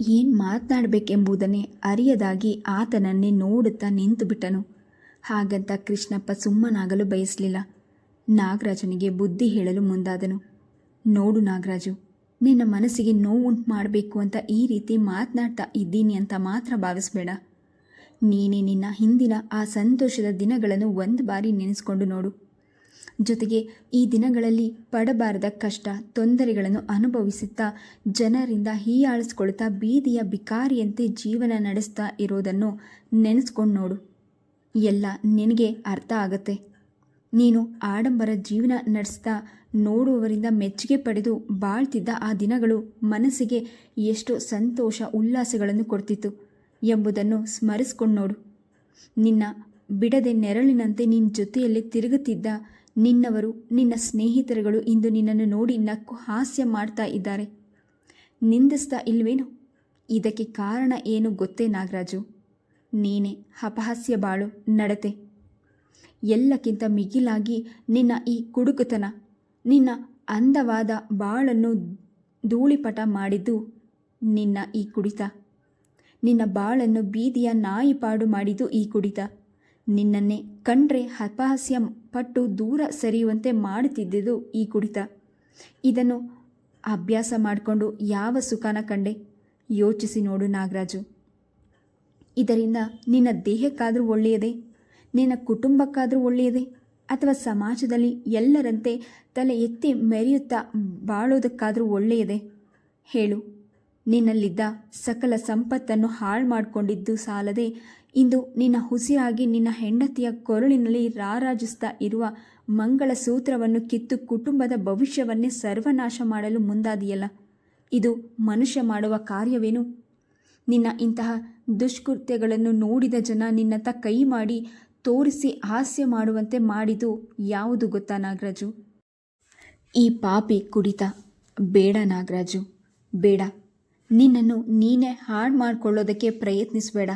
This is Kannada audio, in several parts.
ಏನು ಮಾತನಾಡಬೇಕೆಂಬುದನ್ನೇ ಅರಿಯದಾಗಿ ಆತನನ್ನೇ ನೋಡುತ್ತಾ ನಿಂತುಬಿಟ್ಟನು ಹಾಗಂತ ಕೃಷ್ಣಪ್ಪ ಸುಮ್ಮನಾಗಲು ಬಯಸಲಿಲ್ಲ. ನಾಗರಾಜನಿಗೆ ಬುದ್ಧಿ ಹೇಳಲು ಮುಂದಾದನು. ನೋಡು ನಾಗರಾಜು, ನಿನ್ನ ಮನಸ್ಸಿಗೆ ನೋವುಂಟು ಮಾಡಬೇಕು ಅಂತ ಈ ರೀತಿ ಮಾತನಾಡ್ತಾ ಇದ್ದೀನಿ ಅಂತ ಮಾತ್ರ ಭಾವಿಸಬೇಡ. ನೀನೇ ನಿನ್ನ ಹಿಂದಿನ ಆ ಸಂತೋಷದ ದಿನಗಳನ್ನು ಒಂದು ಬಾರಿ ನೆನೆಸ್ಕೊಂಡು ನೋಡು. ಜೊತೆಗೆ ಈ ದಿನಗಳಲ್ಲಿ ಪಡಬಾರದ ಕಷ್ಟ, ತೊಂದರೆಗಳನ್ನು ಅನುಭವಿಸುತ್ತಾ, ಜನರಿಂದ ಹೀಯಾಳಿಸ್ಕೊಳ್ತಾ ಬೀದಿಯ ಬಿಕಾರಿಯಂತೆ ಜೀವನ ನಡೆಸ್ತಾ ಇರೋದನ್ನು ನೆನೆಸ್ಕೊಂಡು ನೋಡು. ಎಲ್ಲ ನಿನಗೆ ಅರ್ಥ ಆಗತ್ತೆ. ನೀನು ಆಡಂಬರ ಜೀವನ ನಡೆಸ್ತಾ, ನೋಡುವವರಿಂದ ಮೆಚ್ಚುಗೆ ಪಡೆದು ಬಾಳ್ತಿದ್ದ ಆ ದಿನಗಳು ಮನಸ್ಸಿಗೆ ಎಷ್ಟು ಸಂತೋಷ, ಉಲ್ಲಾಸಗಳನ್ನು ಕೊಡ್ತಿತ್ತು ಎಂಬುದನ್ನು ಸ್ಮರಿಸ್ಕೊಂಡು ನೋಡು. ನಿನ್ನ ಬಿಡದೆ ನೆರಳಿನಂತೆ ನಿನ್ನ ಜೊತೆಯಲ್ಲಿ ತಿರುಗುತ್ತಿದ್ದ ನಿನ್ನವರು, ನಿನ್ನ ಸ್ನೇಹಿತರುಗಳು ಇಂದು ನಿನ್ನನ್ನು ನೋಡಿ ನಕ್ಕು ಹಾಸ್ಯ ಮಾಡ್ತಾ ಇದ್ದಾರೆ. ನಿಂದಿಸ್ತಾ ಇಲ್ವೇನು? ಇದಕ್ಕೆ ಕಾರಣ ಏನು ಗೊತ್ತೇ ನಾಗರಾಜು? ನೀನೇ, ಅಪಹಾಸ್ಯ ಬಾಳು, ನಡತೆ. ಎಲ್ಲಕ್ಕಿಂತ ಮಿಗಿಲಾಗಿ ನಿನ್ನ ಈ ಕುಡುಕುತನ, ನಿನ್ನ ಅಂದವಾದ ಬಾಳನ್ನು ಧೂಳಿಪಟ ಮಾಡಿದ್ದು ನಿನ್ನ ಈ ಕುಡಿತ. ನಿನ್ನ ಬಾಳನ್ನು ಬೀದಿಯ ನಾಯಿಪಾಡು ಮಾಡಿದ್ದು ಈ ಕುಡಿತ. ನಿನ್ನನ್ನೇ ಕಂಡ್ರೆ ಅಪಹಾಸ್ಯ ಪಟ್ಟು ದೂರ ಸರಿಯುವಂತೆ ಮಾಡುತ್ತಿದ್ದುದು ಈ ಕುಡಿತ. ಇದನ್ನು ಅಭ್ಯಾಸ ಮಾಡಿಕೊಂಡು ಯಾವ ಸುಖನ ಕಂಡೆ? ಯೋಚಿಸಿ ನೋಡು ನಾಗರಾಜು. ಇದರಿಂದ ನಿನ್ನ ದೇಹಕ್ಕಾದರೂ ಒಳ್ಳೆಯದೇ? ನಿನ್ನ ಕುಟುಂಬಕ್ಕಾದರೂ ಒಳ್ಳೆಯದೇ? ಅಥವಾ ಸಮಾಜದಲ್ಲಿ ಎಲ್ಲರಂತೆ ತಲೆ ಎತ್ತಿ ಮೆರೆಯುತ್ತಾ ಬಾಳೋದಕ್ಕಾದರೂ ಒಳ್ಳೆಯದೇ? ಹೇಳು. ನಿನ್ನಲ್ಲಿದ್ದ ಸಕಲ ಸಂಪತ್ತನ್ನು ಹಾಳು ಮಾಡಿಕೊಂಡಿದ್ದು ಸಾಲದೆ ಇಂದು ನಿನ್ನ ಹುಸಿಯಾಗಿ ನಿನ್ನ ಹೆಂಡತಿಯ ಕೊರಳಿನಲ್ಲಿ ರಾರಾಜಿಸ್ತಾ ಇರುವ ಮಂಗಳ ಸೂತ್ರವನ್ನು ಕಿತ್ತು ಕುಟುಂಬದ ಭವಿಷ್ಯವನ್ನೇ ಸರ್ವನಾಶ ಮಾಡಲು ಮುಂದಾದಿಯಲ್ಲ. ಇದು ಮನುಷ್ಯ ಮಾಡುವ ಕಾರ್ಯವೇನು? ನಿನ್ನ ಇಂತಹ ದುಷ್ಕೃತ್ಯಗಳನ್ನು ನೋಡಿದ ಜನ ನಿನ್ನತ್ತ ಕೈ ಮಾಡಿ ತೋರಿಸಿ ಹಾಸ್ಯ ಮಾಡುವಂತೆ ಮಾಡಿದು ಯಾವುದು ಗೊತ್ತಾ ನಾಗರಾಜು? ಈ ಪಾಪಿ ಕುಡಿತ. ಬೇಡ ನಾಗರಾಜು, ಬೇಡ. ನಿನ್ನನ್ನು ನೀನೇ ಹಾಳು ಮಾಡಿಕೊಳ್ಳೋದಕ್ಕೆ ಪ್ರಯತ್ನಿಸಬೇಡ.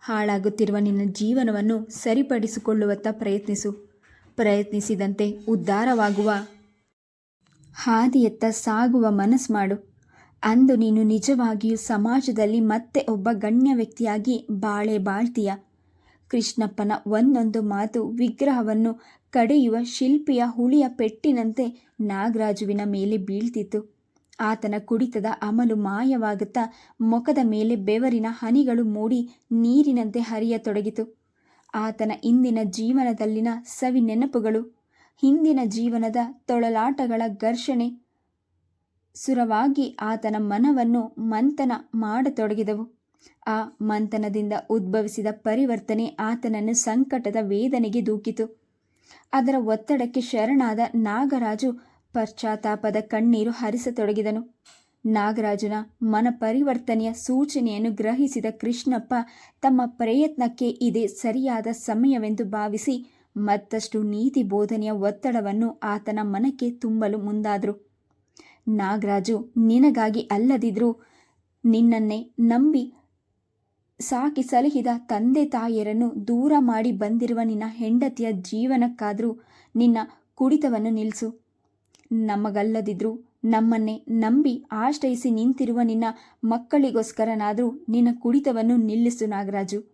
ಹಾಳಾಗುತ್ತಿರುವ ನಿನ್ನ ಜೀವನವನ್ನು ಸರಿಪಡಿಸಿಕೊಳ್ಳುವತ್ತ ಪ್ರಯತ್ನಿಸು. ಪ್ರಯತ್ನಿಸಿದಂತೆ ಉದ್ಧಾರವಾಗುವ ಹಾದಿಯತ್ತ ಸಾಗುವ ಮನಸ್ಸು ಮಾಡು. ಅಂದು ನೀನು ನಿಜವಾಗಿಯೂ ಸಮಾಜದಲ್ಲಿ ಮತ್ತೆ ಒಬ್ಬ ಗಣ್ಯ ವ್ಯಕ್ತಿಯಾಗಿ ಬಾಳೆ ಬಾಳ್ತೀಯ. ಕೃಷ್ಣಪ್ಪನ ಒಂದೊಂದು ಮಾತು ವಿಗ್ರಹವನ್ನು ಕಡೆಯುವ ಶಿಲ್ಪಿಯ ಹುಳಿಯ ಪೆಟ್ಟಿನಂತೆ ನಾಗರಾಜುವಿನ ಮೇಲೆ ಬೀಳ್ತಿತ್ತು. ಆತನ ಕುಡಿತದ ಅಮಲು ಮಾಯವಾಗುತ್ತಾ ಮುಖದ ಮೇಲೆ ಬೆವರಿನ ಹನಿಗಳು ಮೂಡಿ ನೀರಿನಂತೆ ಹರಿಯತೊಡಗಿತು. ಆತನ ಇಂದಿನ ಜೀವನದಲ್ಲಿನ ಸವಿ ನೆನಪುಗಳು ಹಿಂದಿನ ಜೀವನದ ತೊಳಲಾಟಗಳ ಘರ್ಷಣೆ, ಸುರವಾಗಿ ಆತನ ಮನವನ್ನು ಮಂಥನ ಮಾಡತೊಡಗಿದವು. ಆ ಮಂಥನದಿಂದ ಉದ್ಭವಿಸಿದ ಪರಿವರ್ತನೆ ಆತನನ್ನು ಸಂಕಟದ ವೇದನೆಗೆ ದೂಕಿತು. ಅದರ ಒತ್ತಡಕ್ಕೆ ಶರಣಾದ ನಾಗರಾಜು ಪಶ್ಚಾತ್ತಾಪದ ಕಣ್ಣೀರು ಹರಿಸತೊಡಗಿದನು. ನಾಗರಾಜನ ಮನ ಪರಿವರ್ತನೆಯ ಸೂಚನೆಯನ್ನು ಗ್ರಹಿಸಿದ ಕೃಷ್ಣಪ್ಪ ತಮ್ಮ ಪ್ರಯತ್ನಕ್ಕೆ ಇದೇ ಸರಿಯಾದ ಸಮಯವೆಂದು ಭಾವಿಸಿ ಮತ್ತಷ್ಟು ನೀತಿ ಬೋಧನೆಯ ಒತ್ತಡವನ್ನು ಆತನ ಮನಕ್ಕೆ ತುಂಬಲು ಮುಂದಾದರು. ನಾಗರಾಜು, ನಿನಗಾಗಿ ಅಲ್ಲದಿದ್ರೂ ನಿನ್ನನ್ನೇ ನಂಬಿ ಸಾಕಿ ಸಲಹಿದ ತಂದೆ ತಾಯಿಯರನ್ನು ದೂರ ಮಾಡಿ ಬಂದಿರುವ ನಿನ್ನ ಹೆಂಡತಿಯ ಜೀವನಕ್ಕಾದರೂ ನಿನ್ನ ಕುಡಿತವನ್ನು ನಿಲ್ಲಿಸು ನಮಗಲ್ಲದಿದ್ರೂ ನಮ್ಮನ್ನೇ ನಂಬಿ ಆಶ್ರಯಿಸಿ ನಿಂತಿರುವ ನಿನ್ನ ಮಕ್ಕಳಿಗೋಸ್ಕರನಾದರೂ ನಿನ್ನ ಕುಡಿತವನ್ನು ನಿಲ್ಲಿಸು ನಾಗರಾಜು.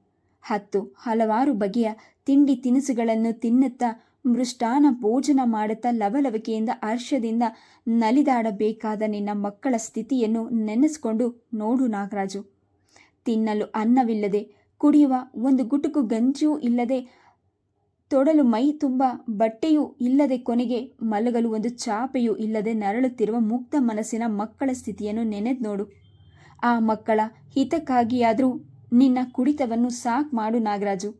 ಹತ್ತು, ಹಲವಾರು ಬಗೆಯ ತಿಂಡಿ ತಿನಿಸುಗಳನ್ನು ತಿನ್ನುತ್ತಾ ಮೃಷ್ಟಾನ ಭೋಜನ ಮಾಡುತ್ತಾ ಲವಲವಿಕೆಯಿಂದ ಹರ್ಷದಿಂದ ನಲಿದಾಡಬೇಕಾದ ನಿನ್ನ ಮಕ್ಕಳ ಸ್ಥಿತಿಯನ್ನು ನೆನೆಸ್ಕೊಂಡು ನೋಡು ನಾಗರಾಜು. ತಿನ್ನಲು ಅನ್ನವಿಲ್ಲದೆ, ಕುಡಿಯುವ ಒಂದು ಗುಟುಕು ಗಂಜಿಯೂ ಇಲ್ಲದೆ ತೊಡಲು ಮೈ ತುಂಬ, ಬಟ್ಟೆಯೂ ಇಲ್ಲದೆ ಕೊನೆಗೆ ಮಲಗಲು ಒಂದು ಚಾಪೆಯೂ ಇಲ್ಲದೆ ನರಳುತ್ತಿರುವ ಮುಕ್ತ ಮನಸ್ಸಿನ ಮಕ್ಕಳ ಸ್ಥಿತಿಯನ್ನು ನೆನೆದು ನೋಡು. ಆ ಮಕ್ಕಳ ಹಿತಕ್ಕಾಗಿಯಾದರೂ ನಿನ್ನ ಕುಡಿತವನ್ನು ಸಾಕ್ ಮಾಡು ನಾಗರಾಜು.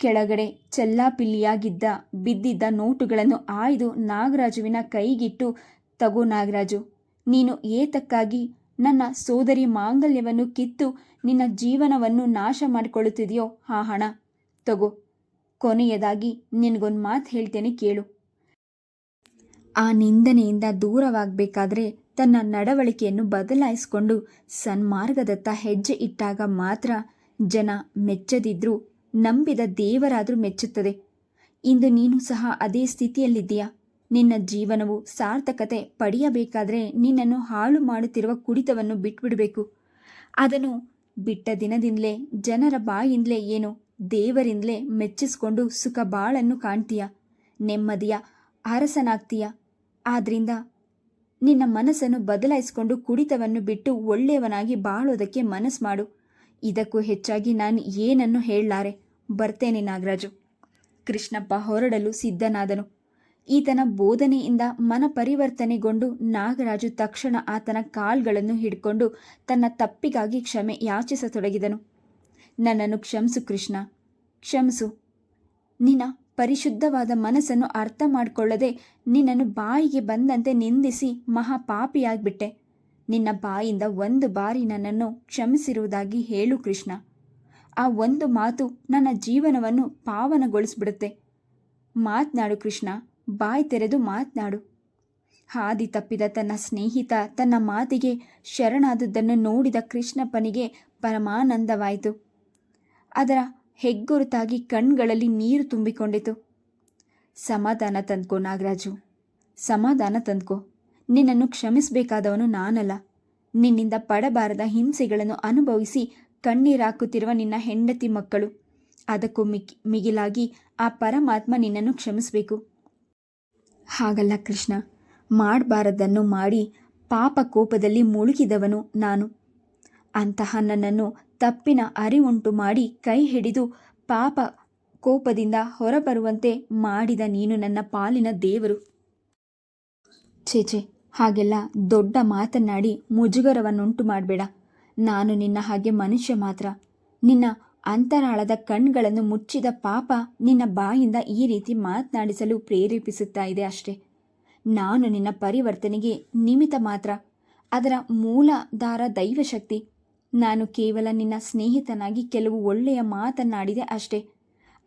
ಕೆಳಗಡೆ ಚೆಲ್ಲಾಪಿಲ್ಲಿಯಾಗಿದ್ದ ಬಿದ್ದಿದ್ದ ನೋಟುಗಳನ್ನು ಆಯ್ದು ನಾಗರಾಜುವಿನ ಕೈಗಿಟ್ಟು, ತಗೋ ನಾಗರಾಜು, ನೀನು ಏತಕ್ಕಾಗಿ ನನ್ನ ಸೋದರಿ ಮಾಂಗಲ್ಯವನ್ನು ಕಿತ್ತು ನಿನ್ನ ಜೀವನವನ್ನು ನಾಶ ಮಾಡಿಕೊಳ್ಳುತ್ತಿದೆಯೋ, ಆ ಹಣ. ತಗೋ. ಕೊನೆಯದಾಗಿ ನಿನಗೊಂದು ಮಾತು ಹೇಳ್ತೇನೆ ಕೇಳು. ಆ ನಿಂದನೆಯಿಂದ ದೂರವಾಗಬೇಕಾದ್ರೆ ತನ್ನ ನಡವಳಿಕೆಯನ್ನು ಬದಲಾಯಿಸಿಕೊಂಡು ಸನ್ಮಾರ್ಗದತ್ತ ಹೆಜ್ಜೆ ಇಟ್ಟಾಗ ಮಾತ್ರ ಜನ ಮೆಚ್ಚದಿದ್ರೂ ನಂಬಿದ ದೇವರಾದರೂ ಮೆಚ್ಚುತ್ತದೆ. ಇಂದು ನೀನು ಸಹ ಅದೇ ಸ್ಥಿತಿಯಲ್ಲಿದ್ದೀಯಾ? ನಿನ್ನ ಜೀವನವು ಸಾರ್ಥಕತೆ ಪಡೆಯಬೇಕಾದರೆ ನಿನ್ನನ್ನು ಹಾಳು ಮಾಡುತ್ತಿರುವ ಕುಡಿತವನ್ನು ಬಿಟ್ಬಿಡಬೇಕು. ಅದನ್ನು ಬಿಟ್ಟ ದಿನದಿಂದಲೇ ಜನರ ಬಾಯಿಂದಲೇ ಏನು? ದೇವರಿಂದಲೇ ಮೆಚ್ಚಿಸ್ಕೊಂಡು ಸುಖ ಬಾಳನ್ನು ಕಾಣ್ತೀಯ? ನೆಮ್ಮದಿಯ? ಅರಸನಾಗ್ತೀಯ? ಆದ್ರಿಂದ ನಿನ್ನ ಮನಸ್ಸನ್ನು ಬದಲಾಯಿಸಿಕೊಂಡು ಕುಡಿತವನ್ನು ಬಿಟ್ಟು ಒಳ್ಳೆಯವನಾಗಿ ಬಾಳೋದಕ್ಕೆ ಮನಸ್ಸು ಮಾಡು. ಇದಕ್ಕೂ ಹೆಚ್ಚಾಗಿ ನಾನು ಏನನ್ನು ಹೇಳಲಾರೆ? ಬರ್ತೇನೆ ನಾಗರಾಜು. ಕೃಷ್ಣಪ್ಪ ಹೊರಡಲು ಸಿದ್ಧನಾದನು. ಈತನ ಬೋಧನೆಯಿಂದ ಮನ ಪರಿವರ್ತನೆಗೊಂಡು ನಾಗರಾಜು ತಕ್ಷಣ ಆತನ ಕಾಲ್ಗಳನ್ನು ಹಿಡ್ಕೊಂಡು ತನ್ನ ತಪ್ಪಿಗಾಗಿ ಕ್ಷಮೆ ಯಾಚಿಸತೊಡಗಿದನು. ನನ್ನನ್ನು ಕ್ಷಮಿಸು ಕೃಷ್ಣ. ಕ್ಷಮಿಸು. ನಿನ್ನ ಪರಿಶುದ್ಧವಾದ ಮನಸ್ಸನ್ನು ಅರ್ಥ ಮಾಡಿಕೊಳ್ಳದೆ ನಿನ್ನನ್ನು ಬಾಯಿಗೆ ಬಂದಂತೆ ನಿಂದಿಸಿ ಮಹಾಪಾಪಿಯಾಗ್ಬಿಟ್ಟೆ. ನಿನ್ನ ಬಾಯಿಂದ ಒಂದು ಬಾರಿ ನನ್ನನ್ನು ಕ್ಷಮಿಸಿರುವುದಾಗಿ ಹೇಳು ಕೃಷ್ಣ. ಆ ಒಂದು ಮಾತು ನನ್ನ ಜೀವನವನ್ನು ಪಾವನಗೊಳಿಸ್ಬಿಡುತ್ತೆ. ಮಾತನಾಡು ಕೃಷ್ಣ, ಬಾಯಿ ತೆರೆದು ಮಾತನಾಡು. ಹಾದಿ ತಪ್ಪಿದ ತನ್ನ ಸ್ನೇಹಿತ ತನ್ನ ಮಾತಿಗೆ ಶರಣಾದದ್ದನ್ನು ನೋಡಿದ ಕೃಷ್ಣಪ್ಪನಿಗೆ ಪರಮಾನಂದವಾಯಿತು. ಅದರ ಹೆಗ್ಗುರುತಾಗಿ ಕಣ್ಗಳಲ್ಲಿ ನೀರು ತುಂಬಿಕೊಂಡಿತು. ಸಮಾಧಾನ ತಂದ್ಕೋ ನಾಗರಾಜು. ಸಮಾಧಾನ ತಂದ್ಕೋ. ನಿನ್ನನ್ನು ಕ್ಷಮಿಸಬೇಕಾದವನು ನಾನಲ್ಲ. ನಿನ್ನಿಂದ ಪಡಬಾರದ ಹಿಂಸೆಗಳನ್ನು ಅನುಭವಿಸಿ ಕಣ್ಣೀರಾಕುತ್ತಿರುವ ನಿನ್ನ ಹೆಂಡತಿ ಮಕ್ಕಳು. ಅದಕ್ಕೂ ಮಿಕ್, ಮಿಗಿಲಾಗಿ ಆ ಪರಮಾತ್ಮ ನಿನ್ನನ್ನು ಕ್ಷಮಿಸಬೇಕು. ಹಾಗಲ್ಲ ಕೃಷ್ಣ. ಮಾಡಬಾರದನ್ನು ಮಾಡಿ ಪಾಪ ಕೋಪದಲ್ಲಿ ಮುಳುಗಿದವನು ನಾನು. ಅಂತಹ ನನ್ನನ್ನು ತಪ್ಪಿನ ಅರಿವುಂಟು ಮಾಡಿ ಕೈ ಹಿಡಿದು ಪಾಪ ಕೋಪದಿಂದ ಹೊರಬರುವಂತೆ ಮಾಡಿದ ನೀನು ನನ್ನ ಪಾಲಿನ ದೇವರು. ಚೇಚೆ ಹಾಗೆಲ್ಲ ದೊಡ್ಡ ಮಾತನ್ನಾಡಿ ಮುಜುಗರವನ್ನುಂಟು ಮಾಡಬೇಡ. ನಾನು ನಿನ್ನ ಹಾಗೆ ಮನುಷ್ಯ ಮಾತ್ರ. ನಿನ್ನ ಅಂತರಾಳದ ಕಣ್ಗಳನ್ನು ಮುಚ್ಚಿದ ಪಾಪ ನಿನ್ನ ಬಾಯಿಂದ ಈ ರೀತಿ ಮಾತನಾಡಿಸಲು ಪ್ರೇರೇಪಿಸುತ್ತಾ ಇದೆ ಅಷ್ಟೇ. ನಾನು ನಿನ್ನ ಪರಿವರ್ತನೆಗೆ ನಿಮಿತ್ತ ಮಾತ್ರ. ಅದರ ಮೂಲಾಧಾರ ದೈವಶಕ್ತಿ ನಾನು ಕೇವಲ ನಿನ್ನ ಸ್ನೇಹಿತನಾಗಿ ಕೆಲವು ಒಳ್ಳೆಯ ಮಾತನ್ನಾಡಿದೆ ಅಷ್ಟೇ.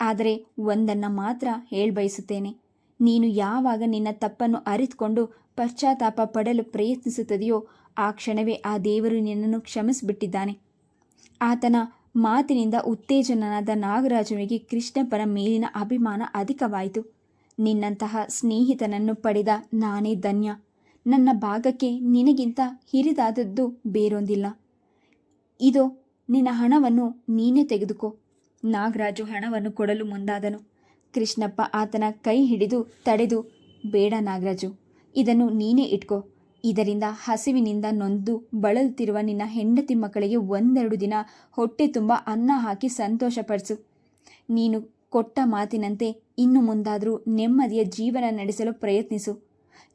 ಆದರೆ ಒಂದನ್ನು ಮಾತ್ರ ಹೇಳ್ಬಯಸುತ್ತೇನೆ ನೀನು ಯಾವಾಗ ನಿನ್ನ ತಪ್ಪನ್ನು ಅರಿತುಕೊಂಡು ಪಶ್ಚಾತ್ತಾಪ ಪಡಲು ಪ್ರಯತ್ನಿಸುತ್ತದೆಯೋ ಆ ಕ್ಷಣವೇ ಆ ದೇವರು ನಿನ್ನನ್ನು ಕ್ಷಮಿಸಿಬಿಟ್ಟಿದ್ದಾನೆ. ಆತನ ಮಾತಿನಿಂದ ಉತ್ತೇಜನನಾದ ನಾಗರಾಜನಿಗೆ ಕೃಷ್ಣಪ್ಪನ ಮೇಲಿನ ಅಭಿಮಾನ ಅಧಿಕವಾಯಿತು. ನಿನ್ನಂತಹ ಸ್ನೇಹಿತನನ್ನು ಪಡೆದ ನಾನೇ ಧನ್ಯ. ನನ್ನ ಭಾಗಕ್ಕೆ ನಿನಗಿಂತ ಹಿರಿದಾದದ್ದು ಬೇರೊಂದಿಲ್ಲ. ಇದು ನಿನ್ನ ಹಣವನ್ನು ನೀನೇ ತೆಗೆದುಕೋ. ನಾಗರಾಜು ಹಣವನ್ನು ಕೊಡಲು ಮುಂದಾದನು. ಕೃಷ್ಣಪ್ಪ ಆತನ ಕೈ ಹಿಡಿದು ತಡೆದು, ಬೇಡ ನಾಗರಾಜು, ಇದನ್ನು ನೀನೇ ಇಟ್ಕೋ. ಇದರಿಂದ ಹಸಿವಿನಿಂದ ನೊಂದು ಬಳಲುತ್ತಿರುವ ನಿನ್ನ ಹೆಂಡತಿ ಮಕ್ಕಳಿಗೆ ಒಂದೆರಡು ದಿನ ಹೊಟ್ಟೆ ತುಂಬ ಅನ್ನ ಹಾಕಿ ಸಂತೋಷಪಡಿಸು. ನೀನು ಕೊಟ್ಟ ಮಾತಿನಂತೆ ಇನ್ನು ಮುಂದಾದರೂ ನೆಮ್ಮದಿಯ ಜೀವನ ನಡೆಸಲು ಪ್ರಯತ್ನಿಸು.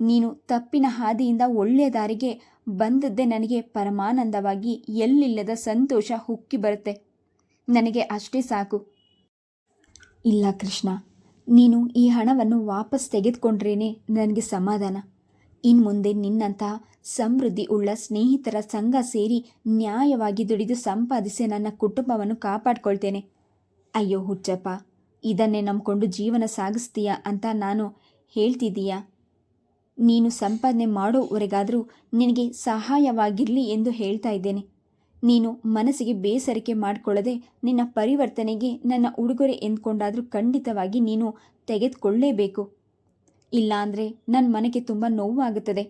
ನೀನು ತಪ್ಪಿನ ಹಾದಿಯಿಂದ ಒಳ್ಳೆಯ ದಾರಿಗೆ ಬಂದದ್ದೇ ನನಗೆ ಪರಮಾನಂದವಾಗಿ ಎಲ್ಲಿಲ್ಲದ ಸಂತೋಷ ಹುಕ್ಕಿ ಬರುತ್ತೆ. ನನಗೆ ಅಷ್ಟೇ ಸಾಕು. ಇಲ್ಲ ಕೃಷ್ಣ, ನೀನು ಈ ಹಣವನ್ನು ವಾಪಸ್ ತೆಗೆದುಕೊಂಡ್ರೇನೆ ನನಗೆ ಸಮಾಧಾನ. ಇನ್ನು ಮುಂದೆ ನಿನ್ನಂತಹ ಸಮೃದ್ಧಿ ಉಳ್ಳ ಸ್ನೇಹಿತರ ಸಂಘ ಸೇರಿ ನ್ಯಾಯವಾಗಿ ದುಡಿದು ಸಂಪಾದಿಸಿ ನನ್ನ ಕುಟುಂಬವನ್ನು ಕಾಪಾಡ್ಕೊಳ್ತೇನೆ. ಅಯ್ಯೋ ಹುಚ್ಚಪ್ಪ, ಇದನ್ನೇ ನಂಬಿಕೊಂಡು ಜೀವನ ಸಾಗಿಸ್ತೀಯಾ ಅಂತ ನಾನು ಹೇಳ್ತಿದ್ದೀಯಾ? ನೀನು ಸಂಪಾದನೆ ಮಾಡೋವರೆಗಾದರೂ ನಿನಗೆ ಸಹಾಯವಾಗಿರಲಿ ಎಂದು ಹೇಳ್ತಾ ಇದ್ದೇನೆ. ನೀನು ಮನಸ್ಸಿಗೆ ಬೇಸರಿಕೆ ಮಾಡಿಕೊಳ್ಳದೆ ನಿನ್ನ ಪರಿವರ್ತನೆಗೆ ನನ್ನ ಉಡುಗೊರೆ ಎಂದುಕೊಂಡಾದರೂ ಖಂಡಿತವಾಗಿ ನೀನು ತೆಗೆದುಕೊಳ್ಳೇಬೇಕು. ಇಲ್ಲಾಂದರೆ ನನ್ನ ಮನಕ್ಕೆ ತುಂಬ ನೋವಾಗುತ್ತದೆ.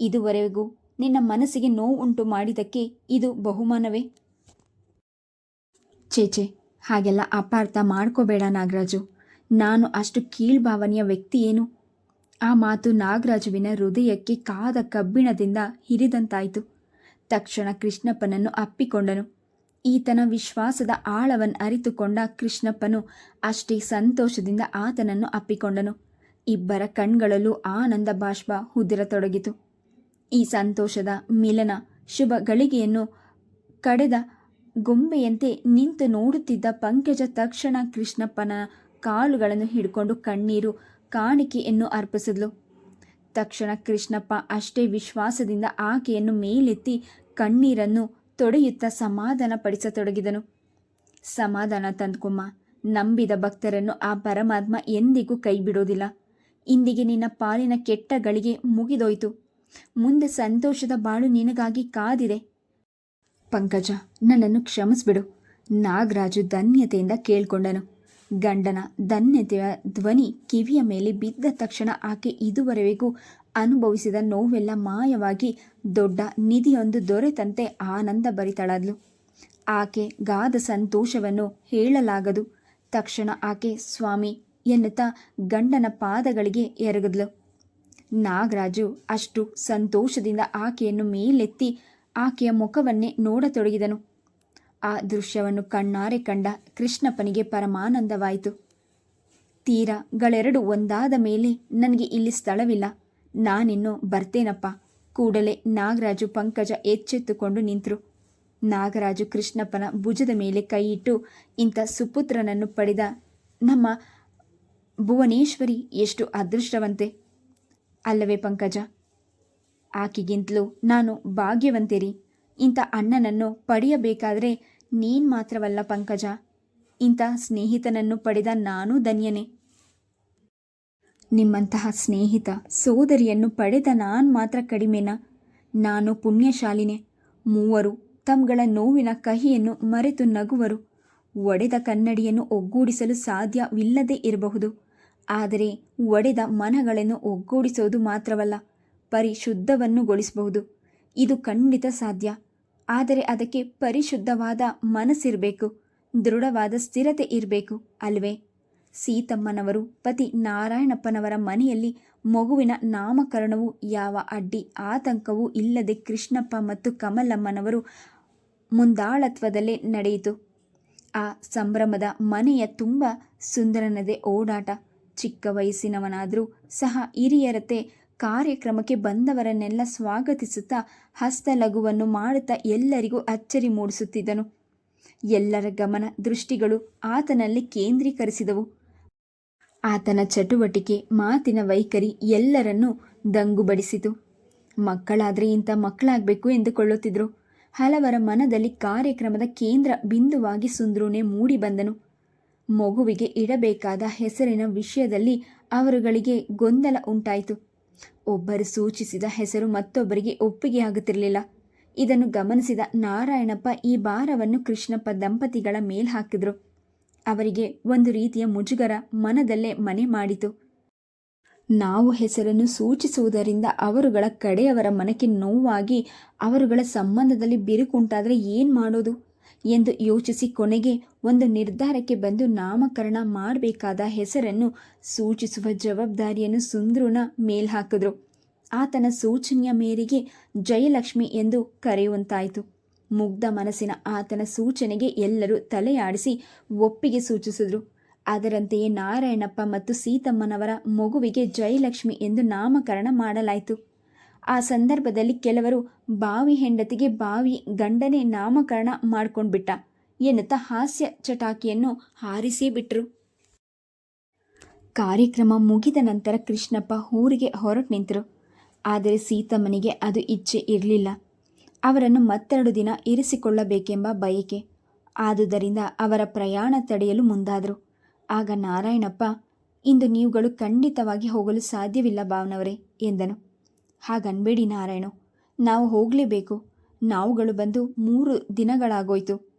ಇದುವರೆಗೂ ನಿನ್ನ ಮನಸ್ಸಿಗೆ ನೋವು ಉಂಟು ಮಾಡಿದ್ದಕ್ಕೆ ಇದು ಬಹುಮಾನವೇ? ಚೇಚೆ, ಹಾಗೆಲ್ಲ ಅಪಾರ್ಥ ಮಾಡ್ಕೋಬೇಡ ನಾಗರಾಜು. ನಾನು ಅಷ್ಟು ಕೀಳ್ಭಾವನೆಯ ವ್ಯಕ್ತಿ ಏನು? ಆ ಮಾತು ನಾಗರಾಜುವಿನ ಹೃದಯಕ್ಕೆ ಕಾದ ಕಬ್ಬಿಣದಿಂದ ಹಿರಿದಂತಾಯಿತು. ತಕ್ಷಣ ಕೃಷ್ಣಪ್ಪನನ್ನು ಅಪ್ಪಿಕೊಂಡನು. ಈತನ ವಿಶ್ವಾಸದ ಆಳವನ್ನು ಅರಿತುಕೊಂಡ ಕೃಷ್ಣಪ್ಪನು ಅಷ್ಟೇ ಸಂತೋಷದಿಂದ ಆತನನ್ನು ಅಪ್ಪಿಕೊಂಡನು. ಇಬ್ಬರ ಕಣ್ಗಳಲ್ಲೂ ಆನಂದ ಬಾಷ್ಪ ಉದಿರತೊಡಗಿತು. ಈ ಸಂತೋಷದ ಮಿಲನ ಶುಭ ಗಳಿಗೆಯನ್ನು ಕಡೆದ ಗೊಂಬೆಯಂತೆ ನಿಂತು ನೋಡುತ್ತಿದ್ದ ಪಂಕಜ ತಕ್ಷಣ ಕೃಷ್ಣಪ್ಪನ ಕಾಲುಗಳನ್ನು ಹಿಡ್ಕೊಂಡು ಕಣ್ಣೀರು ಕಾಣಿಕೆಯನ್ನು ಅರ್ಪಿಸಿದ್ಲು. ತಕ್ಷಣ ಕೃಷ್ಣಪ್ಪ ಅಷ್ಟೇ ವಿಶ್ವಾಸದಿಂದ ಆಕೆಯನ್ನು ಮೇಲೆತ್ತಿ ಕಣ್ಣೀರನ್ನು ತೊಡೆಯುತ್ತಾ ಸಮಾಧಾನ ಪಡಿಸತೊಡಗಿದನು ಸಮಾಧಾನ ತಂದ್ಕೊಮ್ಮ, ನಂಬಿದ ಭಕ್ತರನ್ನು ಆ ಪರಮಾತ್ಮ ಎಂದಿಗೂ ಕೈ ಬಿಡೋದಿಲ್ಲ ಇಂದಿಗೆ ನಿನ್ನ ಪಾಲಿನ ಕೆಟ್ಟ ಗಳಿಗೆ ಮುಗಿದೋಯ್ತು. ಮುಂದೆ ಸಂತೋಷದ ಬಾಳು ನಿನಗಾಗಿ ಕಾದಿದೆ. ಪಂಕಜ, ನನ್ನನ್ನು ಕ್ಷಮಿಸ್ಬಿಡು. ನಾಗರಾಜು ಧನ್ಯತೆಯಿಂದ ಕೇಳ್ಕೊಂಡನು. ಗಂಡನ ಧನ್ಯತೆಯ ಧ್ವನಿ ಕಿವಿಯ ಮೇಲೆ ಬಿದ್ದ ತಕ್ಷಣ ಆಕೆ ಇದುವರೆಗೂ ಅನುಭವಿಸಿದ ನೋವೆಲ್ಲ ಮಾಯವಾಗಿ ದೊಡ್ಡ ನಿಧಿಯೊಂದು ದೊರೆತಂತೆ ಆನಂದ ಬರಿತಳದ್ಲು ಆಕೆ ಗಾದ ಸಂತೋಷವನ್ನು ಹೇಳಲಾಗದು. ತಕ್ಷಣ ಆಕೆ, ಸ್ವಾಮಿ, ಎನ್ನುತ್ತಾ ಗಂಡನ ಪಾದಗಳಿಗೆ ಎರಗದ್ಲು. ನಾಗರಾಜು ಅಷ್ಟು ಸಂತೋಷದಿಂದ ಆಕೆಯನ್ನು ಮೇಲೆತ್ತಿ ಆಕೆಯ ಮುಖವನ್ನೇ ನೋಡತೊಡಗಿದನು. ಆ ದೃಶ್ಯವನ್ನು ಕಣ್ಣಾರೆ ಕಂಡ ಕೃಷ್ಣಪ್ಪನಿಗೆ ಪರಮಾನಂದವಾಯಿತು. ತೀರಗಳೆರಡು ಒಂದಾದ ಮೇಲೆ ನನಗೆ ಇಲ್ಲಿ ಸ್ಥಳವಿಲ್ಲ. ನಾನಿನ್ನು ಬರ್ತೇನಪ್ಪ. ಕೂಡಲೇ ನಾಗರಾಜು ಪಂಕಜ ಎಚ್ಚೆತ್ತುಕೊಂಡು ನಿಂತರು. ನಾಗರಾಜು ಕೃಷ್ಣಪ್ಪನ ಭುಜದ ಮೇಲೆ ಕೈಯಿಟ್ಟು ಇಂಥ ಸುಪುತ್ರನನ್ನು ಪಡೆದ ನಮ್ಮ ಭುವನೇಶ್ವರಿ ಎಷ್ಟು ಅದೃಷ್ಟವಂತೆ. ಅಲ್ಲವೇ ಪಂಕಜ? ಆಕೆಗಿಂತಲೂ ನಾನು ಭಾಗ್ಯವಂತೆರಿ. ಇಂಥ ಅಣ್ಣನನ್ನು ಪಡೆಯಬೇಕಾದರೆ ನೀನು ಮಾತ್ರವಲ್ಲ ಪಂಕಜ. ಇಂಥ ಸ್ನೇಹಿತನನ್ನು ಪಡೆದ ನಾನೂ ಧನ್ಯನೇ. ನಿಮ್ಮಂತಹ ಸ್ನೇಹಿತ ಸೋದರಿಯನ್ನು ಪಡೆದ ನಾನು ಮಾತ್ರ ಕಡಿಮೆನಾ? ನಾನು ಪುಣ್ಯಶಾಲಿನೇ. ಮೂವರು ತಮ್ಗಳ ನೋವಿನ ಕಹಿಯನ್ನು ಮರೆತು ನಗುವರು. ಒಡೆದ ಕನ್ನಡಿಯನ್ನು ಒಗ್ಗೂಡಿಸಲು ಸಾಧ್ಯವಿಲ್ಲದೇ ಇರಬಹುದು. ಆದರೆ ಒಡೆದ ಮನಗಳನ್ನು ಒಗ್ಗೂಡಿಸೋದು ಮಾತ್ರವಲ್ಲ ಪರಿಶುದ್ಧವನ್ನುಗೊಳಿಸಬಹುದು ಇದು ಖಂಡಿತ ಸಾಧ್ಯ. ಆದರೆ ಅದಕ್ಕೆ ಪರಿಶುದ್ಧವಾದ ಮನಸ್ಸಿರಬೇಕು, ದೃಢವಾದ ಸ್ಥಿರತೆ ಇರಬೇಕು ಅಲ್ವೇ? ಸೀತಮ್ಮನವರು ಪತಿ ನಾರಾಯಣಪ್ಪನವರ ಮನೆಯಲ್ಲಿ ಮಗುವಿನ ನಾಮಕರಣವು ಯಾವ ಅಡ್ಡಿ ಆತಂಕವೂ ಇಲ್ಲದೆ ಕೃಷ್ಣಪ್ಪ ಮತ್ತು ಕಮಲಮ್ಮನವರು ಮುಂದಾಳತ್ವದಲ್ಲೇ ನಡೆಯಿತು. ಆ ಸಂಭ್ರಮದ ಮನೆಯ ತುಂಬ ಸುಂದರನದೇ ಓಡಾಟ. ಚಿಕ್ಕ ವಯಸ್ಸಿನವನಾದರೂ ಸಹ ಹಿರಿಯರತೆ ಕಾರ್ಯಕ್ರಮಕ್ಕೆ ಬಂದವರನ್ನೆಲ್ಲ ಸ್ವಾಗತಿಸುತ್ತಾ ಹಸ್ತಲಘುವನ್ನು ಮಾಡುತ್ತಾ ಎಲ್ಲರಿಗೂ ಅಚ್ಚರಿ ಮೂಡಿಸುತ್ತಿದ್ದನು. ಎಲ್ಲರ ಗಮನ ದೃಷ್ಟಿಗಳು ಆತನಲ್ಲಿ ಕೇಂದ್ರೀಕರಿಸಿದವು. ಆತನ ಚಟುವಟಿಕೆ, ಮಾತಿನ ವೈಖರಿ ಎಲ್ಲರನ್ನೂ ದಂಗುಬಡಿಸಿತು. ಮಕ್ಕಳಾದರೆ ಇಂಥ ಮಕ್ಕಳಾಗಬೇಕು ಎಂದುಕೊಳ್ಳುತ್ತಿದ್ದರು ಹಲವರ ಮನದಲ್ಲಿ ಕಾರ್ಯಕ್ರಮದ ಕೇಂದ್ರ ಬಿಂದುವಾಗಿ ಸುಂದ್ರೂನೆ ಮೂಡಿಬಂದನು ಮಗುವಿಗೆ ಇಡಬೇಕಾದ ಹೆಸರಿನ ವಿಷಯದಲ್ಲಿ ಅವರುಗಳಿಗೆ ಗೊಂದಲ ಉಂಟಾಯಿತು. ಒಬ್ಬರು ಸೂಚಿಸಿದ ಹೆಸರು ಮತ್ತೊಬ್ಬರಿಗೆ ಒಪ್ಪಿಗೆಯಾಗುತ್ತಿರಲಿಲ್ಲ ಇದನ್ನು ಗಮನಿಸಿದ ನಾರಾಯಣಪ್ಪ ಈ ಭಾರವನ್ನು ಕೃಷ್ಣಪ್ಪ ದಂಪತಿಗಳ ಮೇಲ್ ಹಾಕಿದರು. ಅವರಿಗೆ ಒಂದು ರೀತಿಯ ಮುಜುಗರ ಮನದಲ್ಲೇ ಮನೆ ಮಾಡಿತು. ನಾವು ಹೆಸರನ್ನು ಸೂಚಿಸುವುದರಿಂದ ಅವರುಗಳ ಕಡೆಯವರ ಮನಕ್ಕೆ ನೋವಾಗಿ ಅವರುಗಳ ಸಂಬಂಧದಲ್ಲಿ ಬಿರುಕುಂಟಾದರೆ ಏನು ಮಾಡೋದು? ಎಂದು ಯೋಚಿಸಿ ಕೊನೆಗೆ ಒಂದು ನಿರ್ಧಾರಕ್ಕೆ ಬಂದು ನಾಮಕರಣ ಮಾಡಬೇಕಾದ ಹೆಸರನ್ನು ಸೂಚಿಸುವ ಜವಾಬ್ದಾರಿಯನ್ನು ಸುಂದ್ರನ ಮೇಲ್ಹಾಕಿದ್ರು ಆತನ ಸೂಚನೆಯ ಮೇರೆಗೆ ಜಯಲಕ್ಷ್ಮಿ ಎಂದು ಕರೆಯುವಂತಾಯಿತು. ಮುಗ್ಧ ಮನಸ್ಸಿನ ಆತನ ಸೂಚನೆಗೆ ಎಲ್ಲರೂ ತಲೆಯಾಡಿಸಿ ಒಪ್ಪಿಗೆ ಸೂಚಿಸಿದ್ರು. ಅದರಂತೆಯೇ ನಾರಾಯಣಪ್ಪ ಮತ್ತು ಸೀತಮ್ಮನವರ ಮಗುವಿಗೆ ಜಯಲಕ್ಷ್ಮಿ ಎಂದು ನಾಮಕರಣ ಮಾಡಲಾಯಿತು. ಆ ಸಂದರ್ಭದಲ್ಲಿ ಕೆಲವರು ಬಾವಿ ಹೆಂಡತಿಗೆ ಬಾವಿ ಗಂಡನೇ ನಾಮಕರಣ ಮಾಡ್ಕೊಂಡ್ಬಿಟ್ಟ. ಎನ್ನುತ್ತ ಹಾಸ್ಯ ಚಟಾಕಿಯನ್ನು ಹಾರಿಸೇ ಬಿಟ್ರು. ಕಾರ್ಯಕ್ರಮ ಮುಗಿದ ನಂತರ ಕೃಷ್ಣಪ್ಪ ಊರಿಗೆ ಹೊರಟು ನಿಂತರು. ಆದರೆ ಸೀತಮ್ಮನಿಗೆ ಅದು ಇಚ್ಛೆ ಇರಲಿಲ್ಲ. ಅವರನ್ನು ಮತ್ತೆರಡು ದಿನ ಇರಿಸಿಕೊಳ್ಳಬೇಕೆಂಬ ಬಯಕೆ. ಆದುದರಿಂದ ಅವರ ಪ್ರಯಾಣ ತಡೆಯಲು ಮುಂದಾದರು. ಆಗ ನಾರಾಯಣಪ್ಪ, ಇಂದು ನೀವುಗಳು ಖಂಡಿತವಾಗಿ ಹೋಗಲು ಸಾಧ್ಯವಿಲ್ಲ ಭಾವನವರೇ, ಎಂದನು. ಹಾಗನ್ಬೇಡಿ ನಾರಾಯಣು. ನಾವು ಹೋಗಲೇಬೇಕು. ನಾವುಗಳು ಬಂದು ಮೂರು ದಿನಗಳಾಗೋಯ್ತು.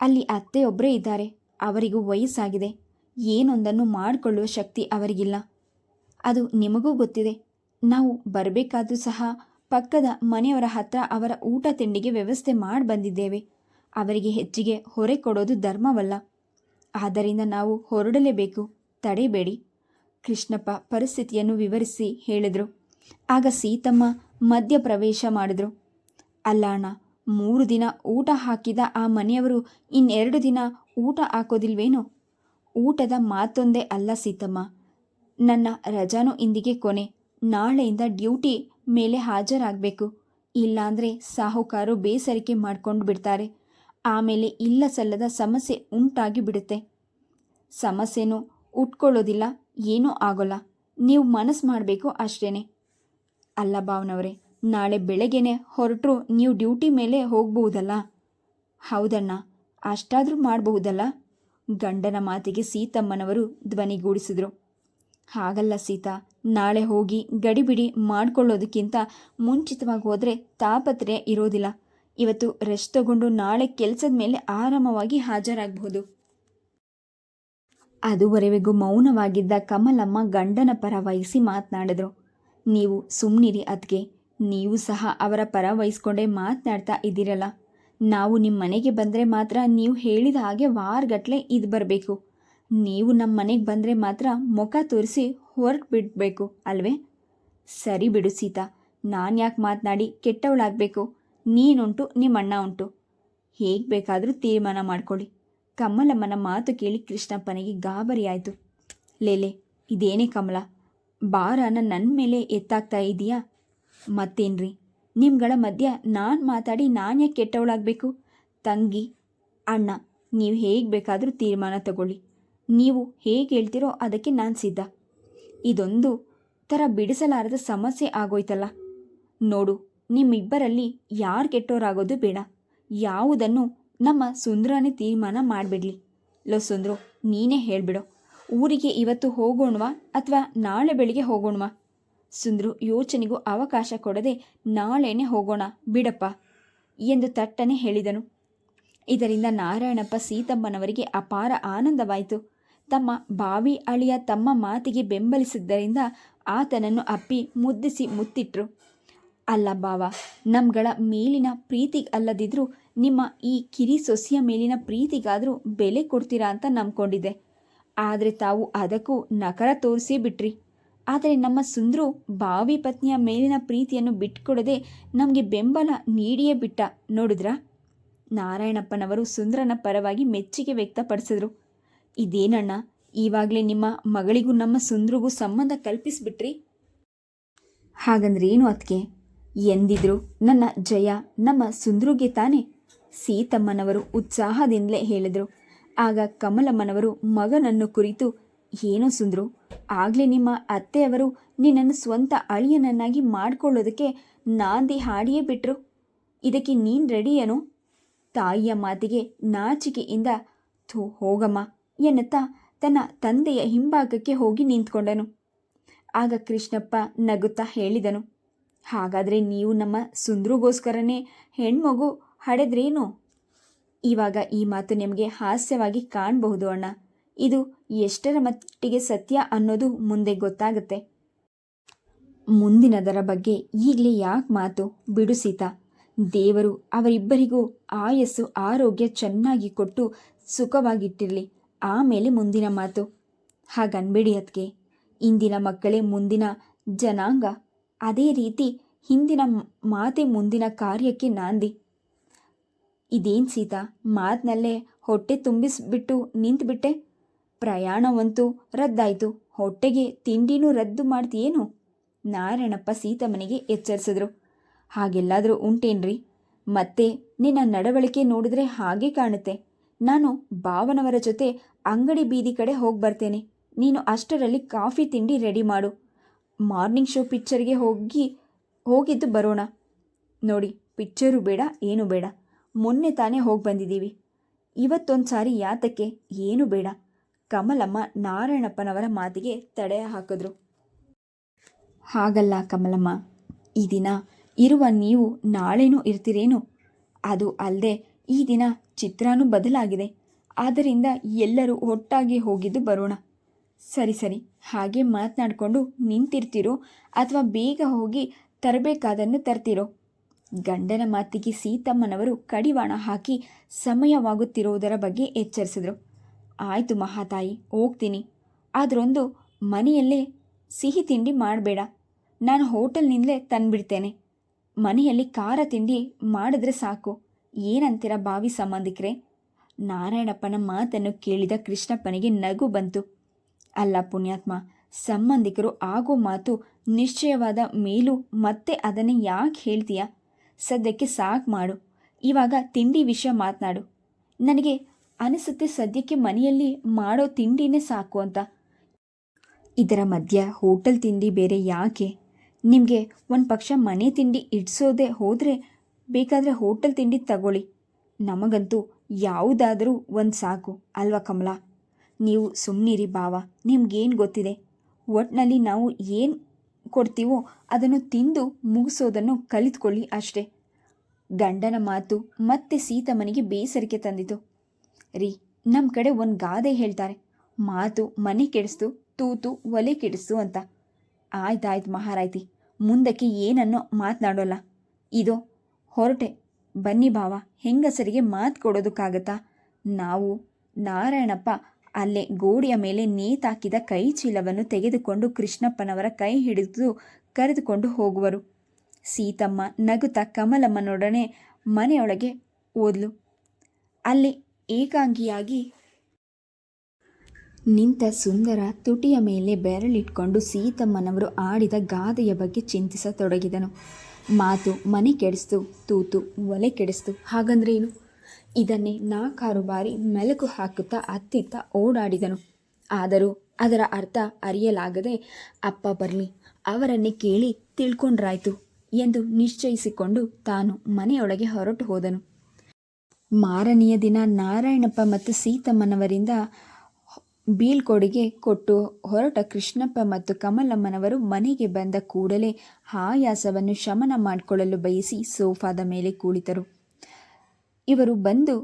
ಅಲ್ಲಿ ಅತ್ತೆಯೊಬ್ಬರೇ ಇದ್ದಾರೆ. ಅವರಿಗೂ ವಯಸ್ಸಾಗಿದೆ. ಏನೊಂದನ್ನು ಮಾಡಿಕೊಳ್ಳುವ ಶಕ್ತಿ ಅವರಿಗಿಲ್ಲ. ಅದು ನಿಮಗೂ ಗೊತ್ತಿದೆ. ನಾವು ಬರಬೇಕಾದ್ರೂ ಸಹ ಪಕ್ಕದ ಮನೆಯವರ ಹತ್ರ ಅವರ ಊಟ ತಿಂಡಿಗೆ ವ್ಯವಸ್ಥೆ ಮಾಡಿ ಬಂದಿದ್ದೇವೆ. ಅವರಿಗೆ ಹೆಚ್ಚಿಗೆ ಹೊರೆ ಕೊಡೋದು ಧರ್ಮವಲ್ಲ. ಆದ್ದರಿಂದ ನಾವು ಹೊರಡಲೇಬೇಕು. ತಡೆಯಬೇಡಿ ಕೃಷ್ಣಪ್ಪ ಪರಿಸ್ಥಿತಿಯನ್ನು ವಿವರಿಸಿ ಹೇಳಿದರು. ಆಗ ಸೀತಮ್ಮ ಮಧ್ಯ ಪ್ರವೇಶ ಮಾಡಿದ್ರು. ಅಲ್ಲ ಮೂರು ದಿನ ಊಟ ಹಾಕಿದ ಆ ಮನೆಯವರು ಇನ್ನೆರಡು ದಿನ ಊಟ ಹಾಕೋದಿಲ್ವೇನೋ? ಊಟದ ಮಾತೊಂದೇ ಅಲ್ಲ ಸೀತಮ್ಮ. ನನ್ನ ರಜಾನು ಇಂದಿಗೆ ಕೊನೆ. ನಾಳೆಯಿಂದ ಡ್ಯೂಟಿ ಮೇಲೆ ಹಾಜರಾಗಬೇಕು. ಇಲ್ಲಾಂದರೆ ಸಾಹುಕಾರು ಬೇಸರಿಕೆ ಮಾಡ್ಕೊಂಡು ಬಿಡ್ತಾರೆ. ಆಮೇಲೆ ಇಲ್ಲ ಸಲ್ಲದ ಸಮಸ್ಯೆ ಉಂಟಾಗಿ ಬಿಡುತ್ತೆ. ಸಮಸ್ಯೆನೂ ಉಟ್ಕೊಳ್ಳೋದಿಲ್ಲ, ಏನೂ ಆಗೋಲ್ಲ. ನೀವು ಮನಸ್ಸು ಮಾಡಬೇಕು ಅಷ್ಟೇನೆ. ಅಲ್ಲ ಭಾವನವರೇ, ನಾಳೆ ಬೆಳಗ್ಗೆನೆ ಹೊರಟರು ನೀವು ಡ್ಯೂಟಿ ಮೇಲೆ ಹೋಗ್ಬಹುದಲ್ಲ? ಹೌದಣ್ಣ, ಅಷ್ಟಾದರೂ ಮಾಡಬಹುದಲ್ಲ? ಗಂಡನ ಮಾತಿಗೆ ಸೀತಮ್ಮನವರು ಧ್ವನಿಗೂಡಿಸಿದರು ಹಾಗಲ್ಲ ಸೀತಾ, ನಾಳೆ ಹೋಗಿ ಗಡಿಬಿಡಿ ಮಾಡಿಕೊಳ್ಳೋದಕ್ಕಿಂತ ಮುಂಚಿತವಾಗಿ ಹೋದರೆ ತಾಪತ್ರೆ ಇರೋದಿಲ್ಲ. ಇವತ್ತು ರೆಸ್ಟ್ ತಗೊಂಡು ನಾಳೆ ಕೆಲಸದ ಮೇಲೆ ಆರಾಮವಾಗಿ ಹಾಜರಾಗಬಹುದು. ಅದುವರೆಗೂ ಮೌನವಾಗಿದ್ದ ಕಮಲಮ್ಮ ಗಂಡನ ಪರ ವಹಿಸಿ ಮಾತನಾಡಿದ್ರು. ನೀವು ಸುಮ್ಮನಿರಿ ಅದಕ್ಕೆ ನೀವು ಸಹ ಅವರ ಪರ ವಹಿಸ್ಕೊಂಡೇ ಮಾತನಾಡ್ತಾ ಇದ್ದೀರಲ್ಲ. ನಾವು ನಿಮ್ಮ ಮನೆಗೆ ಬಂದರೆ ಮಾತ್ರ ನೀವು ಹೇಳಿದ ಹಾಗೆ ವಾರಗಟ್ಲೆ ಇದು ಬರಬೇಕು. ನೀವು ನಮ್ಮ ಮನೆಗೆ ಬಂದರೆ ಮಾತ್ರ ಮುಖ ತೋರಿಸಿ ಹೊರಟು ಬಿಡಬೇಕು, ಅಲ್ವೇ? ಸರಿ ಬಿಡು ಸೀತಾ. ನಾನು ಯಾಕೆ ಮಾತನಾಡಿ ಕೆಟ್ಟವಳಾಗಬೇಕು? ನೀನುಂಟು ನಿಮ್ಮ ಅಣ್ಣ ಉಂಟು. ಹೇಗೆ ಬೇಕಾದರೂ ತೀರ್ಮಾನ ಮಾಡ್ಕೊಳ್ಳಿ. ಕಮಲಮ್ಮನ ಮಾತು ಕೇಳಿ ಕೃಷ್ಣಪ್ಪನಿಗೆ ಗಾಬರಿಯಾಯಿತು. ಲೇಲೆ, ಇದೇನೇ ಕಮಲ? ಭಾರನ ನನ್ನ ಮೇಲೆ ಎತ್ತಾಗ್ತಾ ಇದೆಯಾ? ಮತ್ತೇನ್ರಿ, ನಿಮ್ಗಳ ಮಧ್ಯ ನಾನು ಮಾತಾಡಿ ನಾನು ಯಾಕೆ ಕೆಟ್ಟವಳಾಗಬೇಕು? ತಂಗಿ, ಅಣ್ಣ, ನೀವು ಹೇಗೆ ಬೇಕಾದರೂ ತೀರ್ಮಾನ ತಗೊಳ್ಳಿ. ನೀವು ಹೇಗೆ ಹೇಳ್ತೀರೋ ಅದಕ್ಕೆ ನಾನು ಸಿದ್ಧ. ಇದೊಂದು ಥರ ಬಿಡಿಸಲಾರದ ಸಮಸ್ಯೆ ಆಗೋಯ್ತಲ್ಲ. ನೋಡು, ನಿಮ್ಮಿಬ್ಬರಲ್ಲಿ ಯಾರು ಕೆಟ್ಟೋರಾಗೋದು ಬೇಡ. ಯಾವುದನ್ನು ನಮ್ಮ ಸುಂದ್ರನೇ ತೀರ್ಮಾನ ಮಾಡಿಬಿಡ್ಲಿ. ಲೋ ಸುಂದ್ರು, ನೀನೇ ಹೇಳ್ಬಿಡು. ಊರಿಗೆ ಇವತ್ತು ಹೋಗೋಣವಾ ಅಥವಾ ನಾಳೆ ಬೆಳಿಗ್ಗೆ ಹೋಗೋಣವಾ? ಸುಂದ್ರು ಯೋಚನೆಗೂ ಅವಕಾಶ ಕೊಡದೆ ನಾಳೆನೇ ಹೋಗೋಣ, ಬಿಡಪ್ಪ ಎಂದು ತಟ್ಟನೆ ಹೇಳಿದನು. ಇದರಿಂದ ನಾರಾಯಣಪ್ಪ ಸೀತಮ್ಮನವರಿಗೆ ಅಪಾರ ಆನಂದವಾಯಿತು. ತಮ್ಮ ಬಾವಿ ಅಳಿಯ ತಮ್ಮ ಮಾತಿಗೆ ಬೆಂಬಲಿಸಿದ್ದರಿಂದ ಆತನನ್ನು ಅಪ್ಪಿ ಮುದ್ದಿಸಿ ಮುತ್ತಿಟ್ರು. ಅಲ್ಲ ಬಾವ, ನಮ್ಗಳ ಮೇಲಿನ ಪ್ರೀತಿ ಅಲ್ಲದಿದ್ರೂ ನಿಮ್ಮ ಈ ಕಿರಿ ಸೊಸೆಯ ಮೇಲಿನ ಪ್ರೀತಿಗಾದರೂ ಬೆಲೆ ಕೊಡ್ತೀರಾ ಅಂತ ನಂಬ್ಕೊಂಡಿದ್ದೆ. ಆದರೆ ತಾವು ಅದಕ್ಕೂ ನಕರ ತೋರಿಸಿ ಬಿಟ್ರಿ. ಆದರೆ ನಮ್ಮ ಸುಂದ್ರು ಬಾವಿ ಪತ್ನಿಯ ಮೇಲಿನ ಪ್ರೀತಿಯನ್ನು ಬಿಟ್ಕೊಡದೆ ನಮಗೆ ಬೆಂಬಲ ನೀಡಿಯೇ ಬಿಟ್ಟ, ನೋಡಿದ್ರಾ? ನಾರಾಯಣಪ್ಪನವರು ಸುಂದ್ರನ ಪರವಾಗಿ ಮೆಚ್ಚುಗೆ ವ್ಯಕ್ತಪಡಿಸಿದ್ರು. ಇದೇನಣ್ಣ, ಈವಾಗಲೇ ನಿಮ್ಮ ಮಗಳಿಗೂ ನಮ್ಮ ಸುಂದ್ರಿಗೂ ಸಂಬಂಧ ಕಲ್ಪಿಸಿಬಿಟ್ರಿ? ಹಾಗಂದ್ರೆ ಏನು ಅದಕ್ಕೆ ಎಂದಿದ್ರು ನನ್ನ ಜಯ ನಮ್ಮ ಸುಂದ್ರುಗೆ ತಾನೆ, ಸೀತಮ್ಮನವರು ಉತ್ಸಾಹದಿಂದಲೇ ಹೇಳಿದರು. ಆಗ ಕಮಲಮ್ಮನವರು ಮಗನನ್ನು ಕುರಿತು, ಏನು ಸುಂದ್ರು, ಆಗಲೇ ನಿಮ್ಮ ಅತ್ತೆಯವರು ನಿನ್ನನ್ನು ಸ್ವಂತ ಅಳಿಯನನ್ನಾಗಿ ಮಾಡಿಕೊಳ್ಳೋದಕ್ಕೆ ನಾಂದಿ ಹಾಡಿಯೇ ಬಿಟ್ರು. ಇದಕ್ಕೆ ನೀನು ರೆಡಿಯನು? ತಾಯಿಯ ಮಾತಿಗೆ ನಾಚಿಕೆಯಿಂದ, ಥೂ, ಹೋಗಮ್ಮ, ಎನ್ನುತ್ತಾ ತನ್ನ ತಂದೆಯ ಹಿಂಭಾಗಕ್ಕೆ ಹೋಗಿ ನಿಂತ್ಕೊಂಡನು. ಆಗ ಕೃಷ್ಣಪ್ಪ ನಗುತ್ತಾ ಹೇಳಿದನು, ಹಾಗಾದರೆ ನೀವು ನಮ್ಮ ಸುಂದ್ರುಗೋಸ್ಕರನೇ ಹೆಣ್ಮಗು ಹಡೆದ್ರೇನು? ಇವಾಗ ಈ ಮಾತು ನಿಮಗೆ ಹಾಸ್ಯವಾಗಿ ಕಾಣಬಹುದು, ಅಣ್ಣ. ಇದು ಎಷ್ಟರ ಮಟ್ಟಿಗೆ ಸತ್ಯ ಅನ್ನೋದು ಮುಂದೆ ಗೊತ್ತಾಗುತ್ತೆ. ಮುಂದಿನದರ ಬಗ್ಗೆ ಈಗಲೇ ಯಾಕೆ ಮಾತು? ಬಿಡು ಸೀತಾ. ದೇವರು ಅವರಿಬ್ಬರಿಗೂ ಆಯಸ್ಸು, ಆರೋಗ್ಯ ಚೆನ್ನಾಗಿ ಕೊಟ್ಟು ಸುಖವಾಗಿಟ್ಟಿರಲಿ. ಆಮೇಲೆ ಮುಂದಿನ ಮಾತು. ಹಾಗನ್ಬೇಡಿ ಅದಕ್ಕೆ ಇಂದಿನ ಮಕ್ಕಳೇ ಮುಂದಿನ ಜನಾಂಗ. ಅದೇ ರೀತಿ ಹಿಂದಿನ ಮಾತೆ ಮುಂದಿನ ಕಾರ್ಯಕ್ಕೆ ನಾಂದಿ. ಇದೇನು ಸೀತಾ? ಮಾತಿನಲ್ಲೇ ಹೊಟ್ಟೆ ತುಂಬಿಸ್ಬಿಟ್ಟು ನಿಂತುಬಿಟ್ಟೆ. ಪ್ರಯಾಣವಂತೂ ರದ್ದಾಯಿತು. ಹೊಟ್ಟೆಗೆ ತಿಂಡಿನೂ ರದ್ದು ಮಾಡ್ತೀಯೇನು? ನಾರಾಯಣಪ್ಪ ಸೀತಮ್ಮನಿಗೆ ಎಚ್ಚರಿಸಿದ್ರು. ಹಾಗೆಲ್ಲಾದರೂ ಉಂಟೇನ್ರಿ? ಮತ್ತೆ ನಿನ್ನ ನಡವಳಿಕೆ ನೋಡಿದ್ರೆ ಹಾಗೆ ಕಾಣುತ್ತೆ. ನಾನು ಭಾವನವರ ಜೊತೆ ಅಂಗಡಿ ಬೀದಿ ಕಡೆ ಹೋಗಿ ಬರ್ತೇನೆ. ನೀನು ಅಷ್ಟರಲ್ಲಿ ಕಾಫಿ ತಿಂಡಿ ರೆಡಿ ಮಾಡು. ಮಾರ್ನಿಂಗ್ ಶೋ ಪಿಕ್ಚರ್ಗೆ ಹೋಗಿ, ಹೋಗಿದ್ದು ಬರೋಣ. ನೋಡಿ, ಪಿಕ್ಚರು ಬೇಡ, ಏನು ಬೇಡ. ಮೊನ್ನೆ ತಾನೇ ಹೋಗಿ ಬಂದಿದ್ದೀವಿ. ಇವತ್ತೊಂದು ಸಾರಿ ಯಾತಕ್ಕೆ ಏನು ಬೇಡ. ಕಮಲಮ್ಮ ನಾರಾಯಣಪ್ಪನವರ ಮಾತಿಗೆ ತಡೆ ಹಾಕಿದ್ರು. ಹಾಗಲ್ಲ ಕಮಲಮ್ಮ, ಈ ದಿನ ಇರುವ ನೀವು ನಾಳೆನೂ ಇರ್ತೀರೇನು? ಅದು ಅಲ್ಲದೆ ಈ ದಿನ ಚಿತ್ರನೂ ಬದಲಾಗಿದೆ. ಆದ್ದರಿಂದ ಎಲ್ಲರೂ ಒಟ್ಟಾಗಿ ಹೋಗಿದ್ದು ಬರೋಣ. ಸರಿ ಸರಿ. ಹಾಗೆ ಮಾತನಾಡಿಕೊಂಡು ನಿಂತಿರ್ತೀರೋ ಅಥವಾ ಬೇಗ ಹೋಗಿ ತರಬೇಕಾದನ್ನು ತರ್ತಿರೋ? ಗಂಡನ ಮಾತಿಗೆ ಸೀತಮ್ಮನವರು ಕಡಿವಾಣ ಹಾಕಿ ಸಮಯವಾಗುತ್ತಿರುವುದರ ಬಗ್ಗೆ ಎಚ್ಚರಿಸಿದರು. ಆಯಿತು ಮಹಾತಾಯಿ, ಹೋಗ್ತೀನಿ. ಆದ್ರೊಂದು ಮನೆಯಲ್ಲೇ ಸಿಹಿ ತಿಂಡಿ ಮಾಡಬೇಡ. ನಾನು ಹೋಟೆಲ್ನಿಂದಲೇ ತಂದುಬಿಡ್ತೇನೆ. ಮನೆಯಲ್ಲಿ ಖಾರ ತಿಂಡಿ ಮಾಡಿದ್ರೆ ಸಾಕು. ಏನಂತೀರ ಬಾವಿ ಸಂಬಂಧಿಕರೇ? ನಾರಾಯಣಪ್ಪನ ಮಾತನ್ನು ಕೇಳಿದ ಕೃಷ್ಣಪ್ಪನಿಗೆ ನಗು ಬಂತು. ಅಲ್ಲ ಪುಣ್ಯಾತ್ಮ, ಸಂಬಂಧಿಕರು ಆಗೋ ಮಾತು ನಿಶ್ಚಯವಾದ ಮೇಲೂ ಮತ್ತೆ ಅದನ್ನು ಯಾಕೆ ಹೇಳ್ತೀಯ? ಸದ್ಯಕ್ಕೆ ಸಾಕು ಮಾಡು. ಇವಾಗ ತಿಂಡಿ ವಿಷಯ ಮಾತನಾಡು. ನನಗೆ ಅನಿಸುತ್ತೆ ಸದ್ಯಕ್ಕೆ ಮನೆಯಲ್ಲಿ ಮಾಡೋ ತಿಂಡಿನೇ ಸಾಕು ಅಂತ. ಇದರ ಮಧ್ಯ ಹೋಟೆಲ್ ತಿಂಡಿ ಬೇರೆ ಯಾಕೆ? ನಿಮಗೆ ಒಂದು ಪಕ್ಷ ಮನೆ ತಿಂಡಿ ಇಡ್ಸೋದೆ ಹೋದರೆ ಬೇಕಾದರೆ ಹೋಟೆಲ್ ತಿಂಡಿ ತಗೊಳ್ಳಿ. ನಮಗಂತೂ ಯಾವುದಾದರೂ ಒಂದು ಸಾಕು, ಅಲ್ವಾ ಕಮಲಾ? ನೀವು ಸುಮ್ಮನಿರಿ ಬಾವ, ನಿಮ್ಗೇನು ಗೊತ್ತಿದೆ? ಒಟ್ಟಿನಲ್ಲಿ ನಾವು ಏನು ಕೊಡ್ತೀವೋ ಅದನ್ನು ತಿಂದು ಮುಗಿಸೋದನ್ನು ಕಲಿತ್ಕೊಳ್ಳಿ ಅಷ್ಟೇ. ಗಂಡನ ಮಾತು ಮತ್ತೆ ಸೀತಮ್ಮನಿಗೆ ಬೇಸರಿಕೆ ತಂದಿತು. ರೀ ನಮ್ಮ ಕಡೆ ಒಂದು ಗಾದೆ ಹೇಳ್ತಾರೆ. ಮಾತು ಮನೆ ಕೆಡಿಸ್ತು, ತೂತು ಒಲೆ ಕೆಡಿಸ್ತು ಅಂತ. ಆಯ್ತಾಯ್ತು ಮಹಾರಾಯ್ತಿ, ಮುಂದಕ್ಕೆ ಏನನ್ನೋ ಮಾತನಾಡೋಲ್ಲ. ಇದೋ, ಹೊರಟೆ. ಬನ್ನಿ ಭಾವ ಹೆಂಗಸರಿಗೆ ಮಾತು ಕೊಡೋದಕ್ಕಾಗತ್ತಾ ನಾವು ನಾರಾಯಣಪ್ಪ ಅಲ್ಲೇ ಗೋಡೆಯ ಮೇಲೆ ನೇತಾಕಿದ ಕೈ ಚೀಲವನ್ನು ತೆಗೆದುಕೊಂಡು ಕೃಷ್ಣಪ್ಪನವರ ಕೈ ಹಿಡಿದು ಕರೆದುಕೊಂಡು ಹೋಗುವರು. ಸೀತಮ್ಮ ನಗುತ್ತಾ ಕಮಲಮ್ಮನೊಡನೆ ಮನೆಯೊಳಗೆ ಓದ್ಲು. ಅಲ್ಲಿ ಏಕಾಂಗಿಯಾಗಿ ನಿಂತ ಸುಂದರ ತುಟಿಯ ಮೇಲೆ ಬೆರಳಿಟ್ಕೊಂಡು ಸೀತಮ್ಮನವರು ಆಡಿದ ಗಾದೆಯ ಬಗ್ಗೆ ಚಿಂತಿಸತೊಡಗಿದನು. ಮಾತು ಮನೆ ಕೆಡಿಸ್ತು, ತೂತು ಒಲೆ ಕೆಡಿಸ್ತು. ಹಾಗಂದ್ರೇನು? ಇದನ್ನೇ ನಾಲ್ಕಾರು ಬಾರಿ ಮೆಲುಕು ಹಾಕುತ್ತಾ ಅತ್ತಿತ್ತ ಓಡಾಡಿದನು. ಆದರೂ ಅದರ ಅರ್ಥ ಅರಿಯಲಾಗದೆ, ಅಪ್ಪ ಬರಲಿ, ಅವರನ್ನೇ ಕೇಳಿ ತಿಳ್ಕೊಂಡ್ರಾಯ್ತು ಎಂದು ನಿಶ್ಚಯಿಸಿಕೊಂಡು ತಾನು ಮನೆಯೊಳಗೆ ಹೊರಟು ಹೋದನು. ಮಾರನೆಯ ದಿನ ನಾರಾಯಣಪ್ಪ ಮತ್ತು ಸೀತಮ್ಮನವರಿಂದ ಬೀಳ್ಕೊಡುಗೆ ಕೊಟ್ಟು ಹೊರಟ ಕೃಷ್ಣಪ್ಪ ಮತ್ತು ಕಮಲಮ್ಮನವರು ಮನೆಗೆ ಬಂದ ಕೂಡಲೇ ಆಯಾಸವನ್ನು ಶಮನ ಮಾಡಿಕೊಳ್ಳಲು ಬಯಸಿ ಸೋಫಾದ ಮೇಲೆ ಕುಳಿತರು. ಇವರು ಬಂದು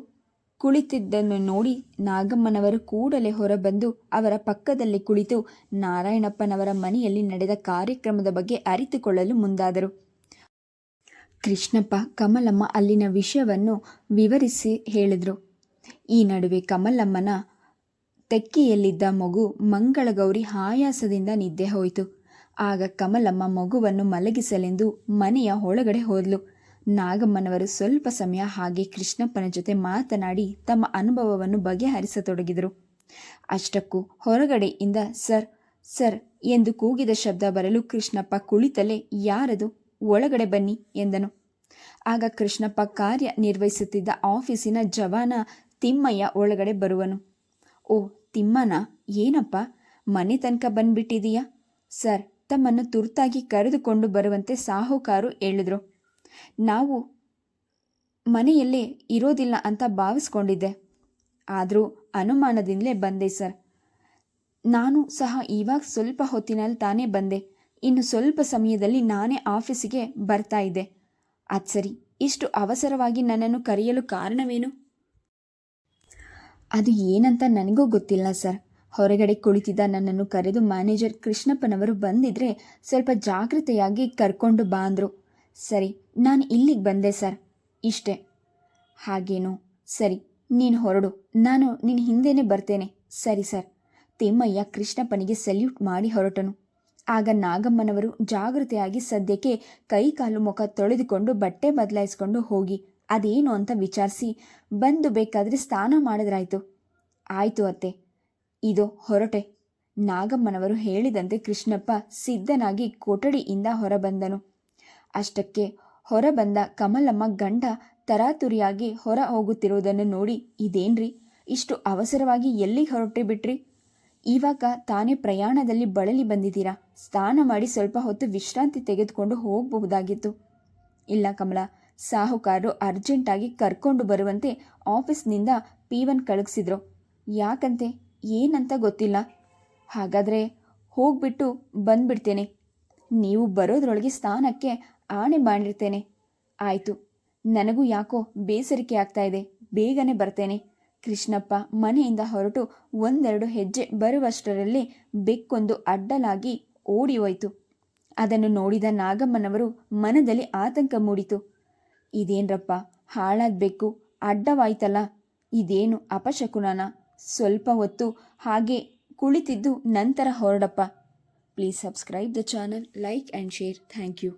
ಕುಳಿತಿದ್ದನ್ನು ನೋಡಿ ನಾಗಮ್ಮನವರು ಕೂಡಲೇ ಹೊರಬಂದು ಅವರ ಪಕ್ಕದಲ್ಲಿ ಕುಳಿತು ನಾರಾಯಣಪ್ಪನವರ ಮನೆಯಲ್ಲಿ ನಡೆದ ಕಾರ್ಯಕ್ರಮದ ಬಗ್ಗೆ ಅರಿತುಕೊಳ್ಳಲು ಮುಂದಾದರು. ಕೃಷ್ಣಪ್ಪ, ಕಮಲಮ್ಮ ಅಲ್ಲಿನ ವಿಷಯವನ್ನು ವಿವರಿಸಿ ಹೇಳಿದರು. ಈ ನಡುವೆ ಕಮಲಮ್ಮನ ತೆಕ್ಕಿಯಲ್ಲಿದ್ದ ಮಗು ಮಂಗಳಗೌರಿ ಆಯಾಸದಿಂದ ನಿದ್ದೆ ಹೋಯಿತು. ಆಗ ಕಮಲಮ್ಮ ಮಗುವನ್ನು ಮಲಗಿಸಲೆಂದು ಮನೆಯ ಒಳಗಡೆ ಹೋದ್ಲು. ನಾಗಮ್ಮನವರು ಸ್ವಲ್ಪ ಸಮಯ ಹಾಗೆ ಕೃಷ್ಣಪ್ಪನ ಜೊತೆ ಮಾತನಾಡಿ ತಮ್ಮ ಅನುಭವವನ್ನು ಬಗೆಹರಿಸತೊಡಗಿದರು. ಅಷ್ಟಕ್ಕೂ ಹೊರಗಡೆಯಿಂದ, ಸರ್ ಸರ್, ಎಂದು ಕೂಗಿದ ಶಬ್ದ ಬರಲು ಕೃಷ್ಣಪ್ಪ ಕುಳಿತಲೇ ಯಾರದು? ಒಳಗಡೆ ಬನ್ನಿ, ಎಂದನು. ಆಗ ಕೃಷ್ಣಪ್ಪ ಕಾರ್ಯ ನಿರ್ವಹಿಸುತ್ತಿದ್ದ ಆಫೀಸಿನ ಜವಾನ ತಿಮ್ಮಯ್ಯ ಒಳಗಡೆ ಬರುವನು. ಓ ತಿಮ್ಮನ ಏನಪ್ಪ? ಮನೆ ತನಕ ಬಂದ್ಬಿಟ್ಟಿದೀಯಾ? ಸರ್, ತಮ್ಮನ್ನು ತುರ್ತಾಗಿ ಕರೆದುಕೊಂಡು ಬರುವಂತೆ ಸಾಹುಕಾರು ಹೇಳಿದ್ರು. ನಾವು ಮನೆಯಲ್ಲೇ ಇರೋದಿಲ್ಲ ಅಂತ ಭಾವಿಸ್ಕೊಂಡಿದ್ದೆ. ಆದರೂ ಅನುಮಾನದಿಂದಲೇ ಬಂದೆ ಸರ್. ನಾನು ಸಹ ಇವಾಗ ಸ್ವಲ್ಪ ಹೊತ್ತಿನಲ್ಲಿ ತಾನೇ ಬಂದೆ. ಇನ್ನು ಸ್ವಲ್ಪ ಸಮಯದಲ್ಲಿ ನಾನೇ ಆಫೀಸಿಗೆ ಬರ್ತಾ ಇದ್ದೆ. ಅದು ಸರಿ. ಇಷ್ಟು ಅವಸರವಾಗಿ ನನ್ನನ್ನು ಕರೆಯಲು ಕಾರಣವೇನು? ಅದು ಏನಂತ ನನಗೂ ಗೊತ್ತಿಲ್ಲ ಸರ್. ಹೊರಗಡೆ ಕುಳಿತಿದ್ದ ನನ್ನನ್ನು ಕರೆದು ಮ್ಯಾನೇಜರ್ ಕೃಷ್ಣಪ್ಪನವರು ಬಂದಿದ್ರೆ ಸ್ವಲ್ಪ ಜಾಗೃತೆಯಾಗಿ ಕರ್ಕೊಂಡು ಬಾ ಅಂದರು ಸರಿ, ನಾನು ಇಲ್ಲಿಗೆ ಬಂದೆ ಸರ್. ಇಷ್ಟೇ. ಹಾಗೇನು? ಸರಿ, ನೀನು ಹೊರಡು. ನಾನು ನಿನ್ನ ಹಿಂದೆನೇ ಬರ್ತೇನೆ. ಸರಿ ಸರ್. ತಿಮ್ಮಯ್ಯ ಕೃಷ್ಣಪ್ಪನಿಗೆ ಸಲ್ಯೂಟ್ ಮಾಡಿ ಹೊರಟನು. ಆಗ ನಾಗಮ್ಮನವರು ಜಾಗೃತೆಯಾಗಿ ಸದ್ಯಕ್ಕೆ ಕೈ ಕಾಲು ಮುಖ ತೊಳೆದುಕೊಂಡು ಬಟ್ಟೆ ಬದಲಾಯಿಸಿಕೊಂಡು ಹೋಗಿ, ಅದೇನು ಅಂತ ವಿಚಾರಿಸಿ ಬಂದು ಬೇಕಾದರೆ ಸ್ನಾನ ಮಾಡಿದ್ರಾಯ್ತು. ಆಯಿತು ಅತ್ತೆ. ಇದು ಹೊರಟೆ. ನಾಗಮ್ಮನವರು ಹೇಳಿದಂತೆ ಕೃಷ್ಣಪ್ಪ ಸಿದ್ಧನಾಗಿ ಕೊಠಡಿಯಿಂದ ಹೊರಬಂದನು. ಅಷ್ಟಕ್ಕೆ ಹೊರಬಂದ ಕಮಲಮ್ಮ ಗಂಡ ತರಾತುರಿಯಾಗಿ ಹೊರ ಹೋಗುತ್ತಿರುವುದನ್ನು ನೋಡಿ, ಇದೇನ್ರಿ? ಇಷ್ಟು ಅವಸರವಾಗಿ ಎಲ್ಲಿಗೆ ಹೊರಟೆ ಬಿಟ್ರಿ? ಇವಾಗ ತಾನೇ ಪ್ರಯಾಣದಲ್ಲಿ ಬಳಲಿ ಬಂದಿದ್ದೀರಾ? ಸ್ನಾನ ಮಾಡಿ ಸ್ವಲ್ಪ ಹೊತ್ತು ವಿಶ್ರಾಂತಿ ತೆಗೆದುಕೊಂಡು ಹೋಗಬಹುದಾಗಿತ್ತು. ಇಲ್ಲ ಕಮಲ, ಸಾಹುಕಾರರು ಅರ್ಜೆಂಟಾಗಿ ಕರ್ಕೊಂಡು ಬರುವಂತೆ ಆಫೀಸ್ನಿಂದ ಪೀವನ್ ಕಳುಗಿಸಿದ್ರು ಯಾಕಂತೆ? ಏನಂತ ಗೊತ್ತಿಲ್ಲ. ಹಾಗಾದರೆ ಹೋಗ್ಬಿಟ್ಟು ಬಂದ್ಬಿಡ್ತೇನೆ. ನೀವು ಬರೋದ್ರೊಳಗೆ ಸ್ನಾನಕ್ಕೆ ಆಣೆ ಮಾಡಿರ್ತೇನೆ. ಆಯಿತು, ನನಗೂ ಯಾಕೋ ಬೇಸರಿಕೆ ಆಗ್ತಾ ಇದೆ. ಬೇಗನೆ ಬರ್ತೇನೆ. ಕೃಷ್ಣಪ್ಪ ಮನೆಯಿಂದ ಹೊರಟು ಒಂದೆರಡು ಹೆಜ್ಜೆ ಬರುವಷ್ಟರಲ್ಲಿ ಬೆಕ್ಕೊಂದು ಅಡ್ಡಲಾಗಿ ಓಡಿ ಹೋಯಿತು ಅದನ್ನು ನೋಡಿದ ನಾಗಮ್ಮನವರು ಮನದಲ್ಲಿ ಆತಂಕ ಮೂಡಿತು. ಇದೇನ್ರಪ್ಪ ಹಾಳಾದ ಬೆಕ್ಕು ಅಡ್ಡವಾಯ್ತಲ್ಲ, ಇದೇನು ಅಪಶಕುನನ? ಸ್ವಲ್ಪ ಹೊತ್ತು ಹಾಗೆ ಕುಳಿತಿದ್ದು ನಂತರ ಹೊರಡಪ್ಪ. Please subscribe the channel, like and share. Thank you.